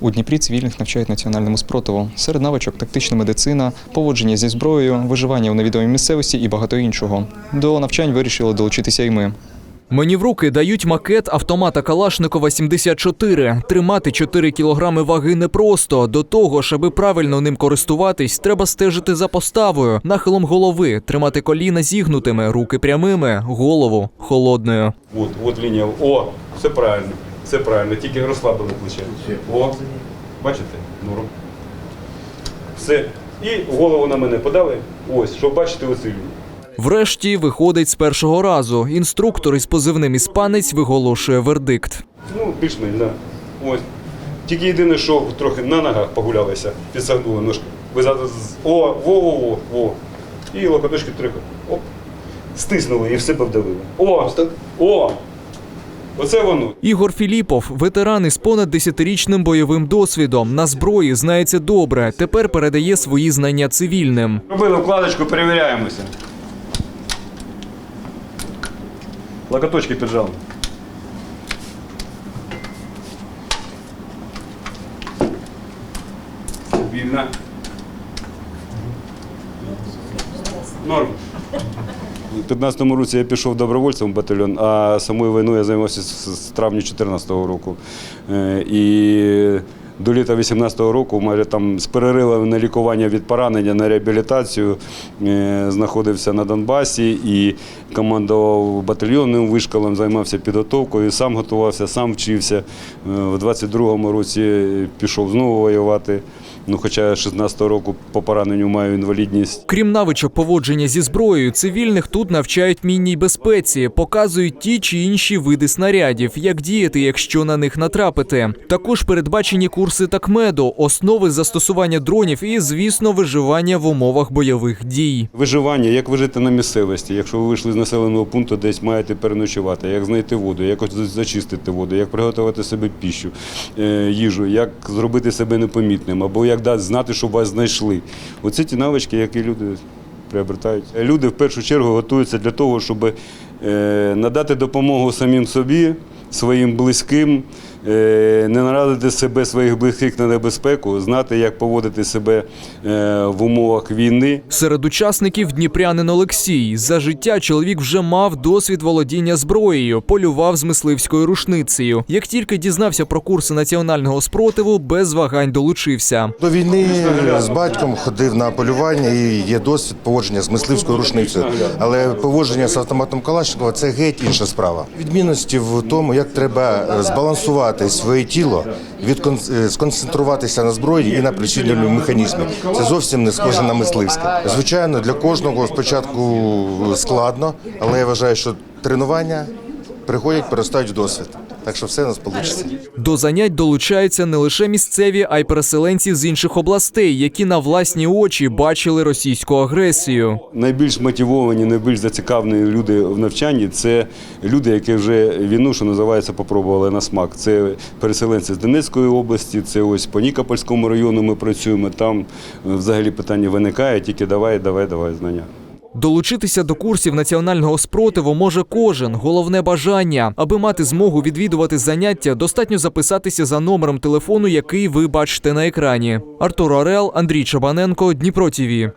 У Дніпрі цивільних навчають національному спротиву. Серед навичок тактична медицина, поводження зі зброєю, виживання у невідомій місцевості і багато іншого. До навчань вирішили долучитися і ми. Мені в руки дають макет автомата Калашникова 74. Тримати 4 кілограми ваги непросто. До того ж, аби правильно ним користуватись, треба стежити за поставою, нахилом голови, тримати коліна зігнутими, руки прямими, голову холодною. От, от лінія. О, все правильно. Все правильно. Тільки розслабили плече. О, бачите? Норм. Все. І голову на мене подали. Ось, щоб бачити оцю. Врешті виходить з першого разу. Інструктор із позивним іспанець виголошує вердикт. Ну, більш-менш, да. Ось. Тільки єдине, що трохи на ногах погулялися, підсагнули ножки. Ви зараз. О, во, во, во, во. І локоточки трохи. Оп. Стиснули і все повдавили. О! О! Оце воно. Ігор Філіпов, ветеран із понад 10-річним бойовим досвідом. На зброї знається добре. Тепер передає свої знання цивільним. Робили вкладочку, перевіряємося. Локоточки піджали. Вільно. Норм. У 15-му році я пішов добровольцем в батальйон, а самою війною я займався з травня 14-го року. Е, І до літа 18-го року майже там з переривами на лікування від поранення на реабілітацію е, знаходився на Донбасі і командував батальйонним вишколом, займався підготовкою, сам готувався, сам вчився. Е, В 22-му році пішов знову воювати. Ну, хоча 16-го року по пораненню маю інвалідність. Крім навичок поводження зі зброєю, цивільних тут навчають мінній безпеці, показують ті чи інші види снарядів, як діяти, якщо на них натрапити. Також передбачені курси такмеду, основи застосування дронів і, звісно, виживання в умовах бойових дій. Виживання, як вижити на місцевості, якщо ви вийшли з населеного пункту, десь маєте переночувати, як знайти воду, якось зачистити воду, як приготувати собі піщу, е, їжу, як зробити себе непомітним, або як дати знати, щоб вас знайшли. Оце ті навички, які люди приобретають. Люди в першу чергу готуються для того, щоб е, надати допомогу самим собі, своїм близьким, е, не нарадити себе своїх близьких на небезпеку, знати, як поводити себе е, в умовах війни. Серед учасників дніпрянин Олексій. За життя чоловік вже мав досвід володіння зброєю, полював з мисливською рушницею. Як тільки дізнався про курси національного спротиву, без вагань долучився. До війни з батьком ходив на полювання і є досвід поводження з мисливською рушницею. Але поводження з автоматом Калашникова це геть інша справа. Відмінності в тому, як треба е, збалансувати своє тіло, від е, сконцентруватися на зброї і на прицільному механізмі. Це зовсім не схоже на мисливське. Звичайно, для кожного спочатку складно, але я вважаю, що тренування приходять, перестають досвід. Так що все у нас вийде. До занять долучаються не лише місцеві, а й переселенці з інших областей, які на власні очі бачили російську агресію. Найбільш мотивовані, найбільш зацікавлені люди в навчанні це люди, які вже війну, що називається, попробували на смак. Це переселенці з Донецької області, це ось по Нікопольському району ми працюємо. Там е, взагалі питання виникає, тільки давай, давай, давай знання. Долучитися до курсів національного спротиву може кожен. Головне бажання. Аби мати змогу відвідувати заняття, достатньо записатися за номером телефону, який ви бачите на екрані. Артур Орел, Андрій Чабаненко, Дніпро ТІВІ.